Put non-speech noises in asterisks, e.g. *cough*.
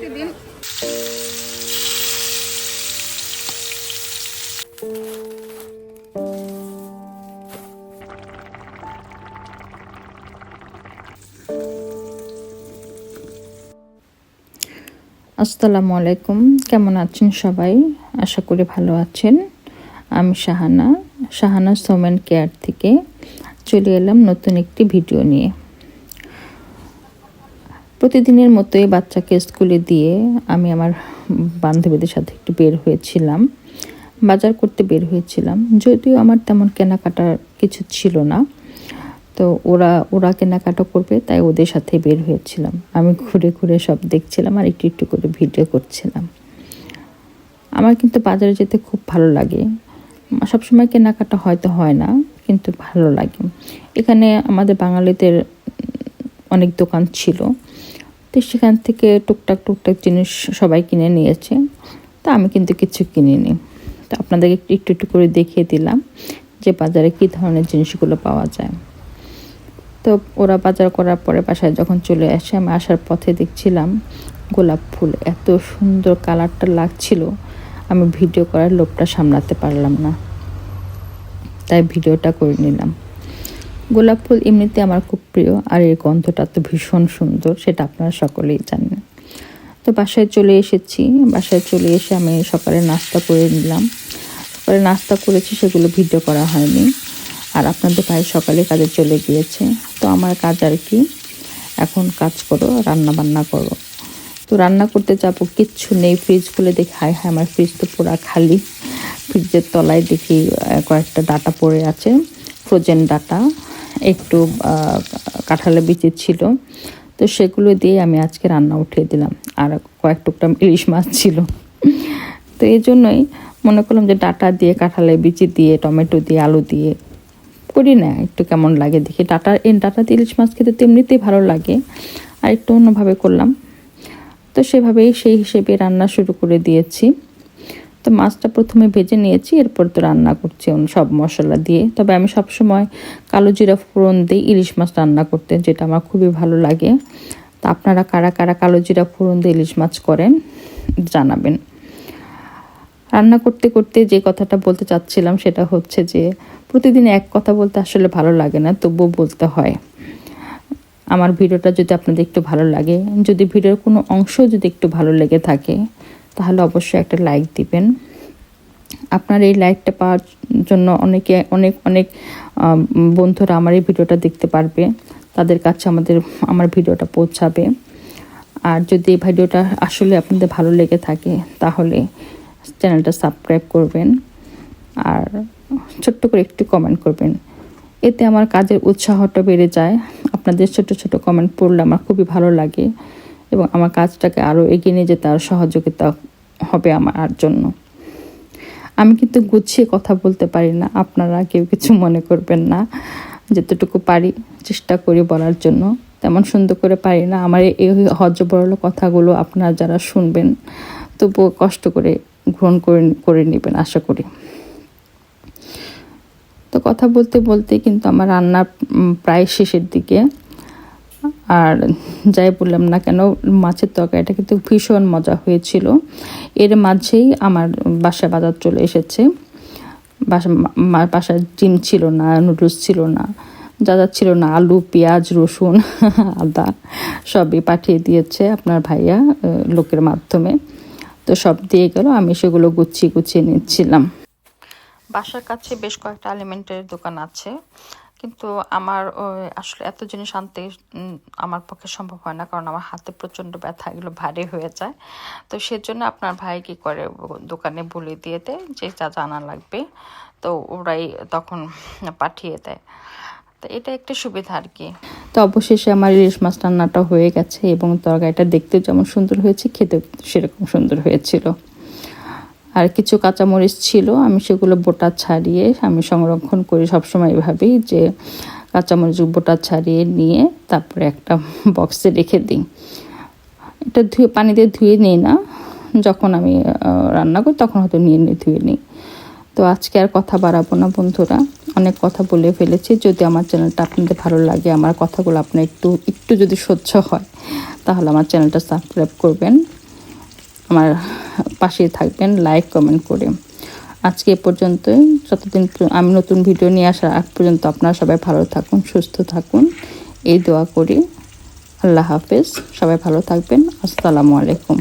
প্রতিদিন। আসসালামু আলাইকুম। কেমন আছেন সবাই? আশা করি ভালো আছেন। আমি শাহানা শাহানা সোমেন কেয়ার থেকে চলে এলাম নতুন একটি ভিডিও নিয়ে। প্রতিদিনের মতোই বাচ্চাকে স্কুলে দিয়ে আমি আমার বান্ধবীদের সাথে একটু বের হয়েছিলাম, বাজার করতে বের হয়েছিলাম। যদিও আমার তেমন কেনাকাটার কিছু ছিল না। তো ওরা ওরা কেনাকাটা করবে, তাই ওদের সাথে বের হয়েছিলাম। আমি ঘুরে ঘুরে সব দেখছিলাম আর একটু একটু করে ভিডিও করছিলাম। আমার কিন্তু বাজারে যেতে খুব ভালো লাগে। সবসময় কেনাকাটা হয়তো হয় না, কিন্তু ভালো লাগে। এখানে আমাদের বাঙালিদের অনেক দোকান ছিল। তো সেখান থেকে টুকটাক টুকটাক জিনিস সবাই কিনে নিয়েছে। তা আমি কিন্তু কিছু কিনিনি। তো আপনাদেরকে একটু একটু করে দেখিয়ে দিলাম যে বাজারে কী ধরনের জিনিসগুলো পাওয়া যায়। তো ওরা বাজার করার পরে বাসায় যখন চলে আসে, আমি আসার পথে দেখছিলাম গোলাপ ফুল এত সুন্দর কালারটা লাগছিল, আমি ভিডিও করার লোভটা সামলাতে পারলাম না। তাই ভিডিওটা করে নিলাম। গোলাপ ফুল এমনিতে আমার খুব প্রিয়, আর এর গন্ধটা তো ভীষণ সুন্দর, সেটা আপনারা সকলেই জানেন। তো বাসায় চলে এসেছি, বাসায় চলে এসে আমি সকালে নাস্তা করে নিলাম। সকালে নাস্তা করেছি, সেগুলো ভিডিও করা হয়নি, আর আপনাদের ভাই সকালে কাজে চলে গিয়েছে। তো আমার কাজ আর কি, এখন কাজ করো রান্না বান্না করো। তো রান্না করতে যাব, কিচ্ছু নেই ফ্রিজ খুলে দেখি, হায় হায়, আমার ফ্রিজ তো পুরো খালি। ফ্রিজের তলায় দেখি কয়েকটা ডাটা পড়ে আছে ফ্রোজেন ডাটা। একটু কাঁঠালের বিচি ছিল। তো সেগুলো দিয়ে আমি আজকে রান্না উঠিয়ে দিলাম। আর কয়েক টুকটা ইলিশ মাছ ছিল। তো এই জন্যই মনে করলাম যে ডাটা দিয়ে, কাঁঠালের বিচি দিয়ে, টমেটো দিয়ে, আলু দিয়ে করি না, একটু কেমন লাগে দেখি। ডাটা ডাটা দিয়ে ইলিশ মাছ খেতে তেমনিতেই ভালো লাগে। আর একটু অন্যভাবে করলাম। তো সেভাবেই সেই হিসেবে রান্না শুরু করে দিয়েছি। তো মাছটা প্রথমে ভেজে নিয়েছি, এরপর তো রান্না করছি সব মশলা দিয়ে। তবে আমি সবসময় কালো জিরা ফোড়ন দিই ইলিশ মাছ রান্না করতে, যেটা আমার খুবই ভালো লাগে। তা আপনারা কারা কারা কালো জিরা ফোড়ন দিয়ে ইলিশ মাছ করেন জানাবেন। রান্না করতে করতে যে কথাটা বলতে চাচ্ছিলাম সেটা হচ্ছে যে, প্রতিদিন এক কথা বলতে আসলে ভালো লাগে না, তবুও বলতে হয়। আমার ভিডিওটা যদি আপনাদের একটু ভালো লাগে, যদি ভিডিওর কোনো অংশ যদি একটু ভালো লেগে থাকে তাহলে অবশ্যই একটা লাইক দিবেন। আপনার এই লাইকটা পাওয়ার জন্য অনেকে, অনেক অনেক বন্ধুরা আমার এই ভিডিওটা দেখতে পারবে। তাদের কাছে আমাদের, আমার ভিডিওটা পৌঁছাবে। আর যদি এই ভিডিওটা আসলে আপনাদের ভালো লেগে থাকে, তাহলে চ্যানেলটা সাবস্ক্রাইব করবেন। আর ছোট্ট করে একটু কমেন্ট করবেন। এতে আমার কাজের উৎসাহটা বেড়ে যায়। আপনাদের ছোট ছোট কমেন্ট পড়লে আমার খুবই ভালো লাগে। এবং আমার কাজটাকে আরও এগিয়ে নিয়ে যেতে আরও সহযোগিতা হবে আমার জন্য। আমি কিন্তু গুছিয়ে কথা বলতে পারি না। আপনারা কেউ কিছু মনে করবেন না। যতটুকু পারি চেষ্টা করি বলার জন্য। তেমন সুন্দর করে পারি না। আমার এই হজ হজবরল কথাগুলো আপনারা যারা শুনবেন, তবুও কষ্ট করে গ্রহণ করে করে নেবেন আশা করি। তো কথা বলতে বলতে কিন্তু আমার রান্না প্রায় শেষের দিকে। আর যাই বললাম না কেন, মাছের তরকারিটা কিন্তু ভীষণ মজা হয়েছিল। এর মাঝেই আমার বাসা বাজার চলে এসেছে। বাসা বাসায় ডিম ছিল না, নুডলস ছিল না, যা যা ছিল না, আলু, পেঁয়াজ, রসুন, *laughs* আদা, সবই পাঠিয়ে দিয়েছে আপনার ভাইয়া লোকের মাধ্যমে। তো সব দিয়ে গেল, আমি সেগুলো গুছিয়ে গুছিয়ে নিচ্ছিলাম। বাসার কাছে বেশ কয়েকটা এলিমেন্টের দোকান আছে। কিন্তু আমার আসলে এত জিনিস আনতে আমার পক্ষে সম্ভব হয় না, কারণ আমার হাতে প্রচণ্ড ব্যথা, এগুলো ভারী হয়ে যায়। তো সেজন্য আপনার ভাই কি করে দোকানে বলে দিয়ে দেয় যে, যা জানা লাগবে। তো ওরাই তখন পাঠিয়ে দেয়। তো এটা একটা সুবিধা আর কি। তো অবশেষে আমার ইলিশ মাছ রান্নাটা হয়ে গেছে এবং তরকারিটা দেখতে যেমন সুন্দর হয়েছে খেতে সেরকম সুন্দর হয়েছিল। আর কিছু কাঁচামরিচ ছিল, আমি সেগুলো বোটা ছাড়িয়ে আমি সংরক্ষণ করি সবসময় এভাবেই যে কাঁচামরিচ বোটা ছাড়িয়ে নিয়ে তারপরে একটা বক্সে রেখে দিই। এটা ধুয়ে, পানি দিয়ে ধুয়ে নিই না। যখন আমি রান্না করি তখন হয়তো নিয়ে নিয়ে ধুয়ে নিই। তো আজকে আর কথা বাড়াবো না বন্ধুরা। অনেক কথা বলে ফেলেছি। যদি আমার চ্যানেলটা আপনাদের ভালো লাগে, আমার কথাগুলো আপনার একটু একটু যদি সহ্য হয়, তাহলে আমার চ্যানেলটা সাবস্ক্রাইব করবেন। আমার পাশে থাকবেন লাইক কমেন্ট করে। আজকে এ পর্যন্তই। যতদিন আমি নতুন ভিডিও নিয়ে আসার আগ পর্যন্ত আপনারা সবাই ভালো থাকুন, সুস্থ থাকুন। এই দোয়া করি। আল্লাহ হাফেজ। সবাই ভালো থাকবেন। আসসালামু আলাইকুম।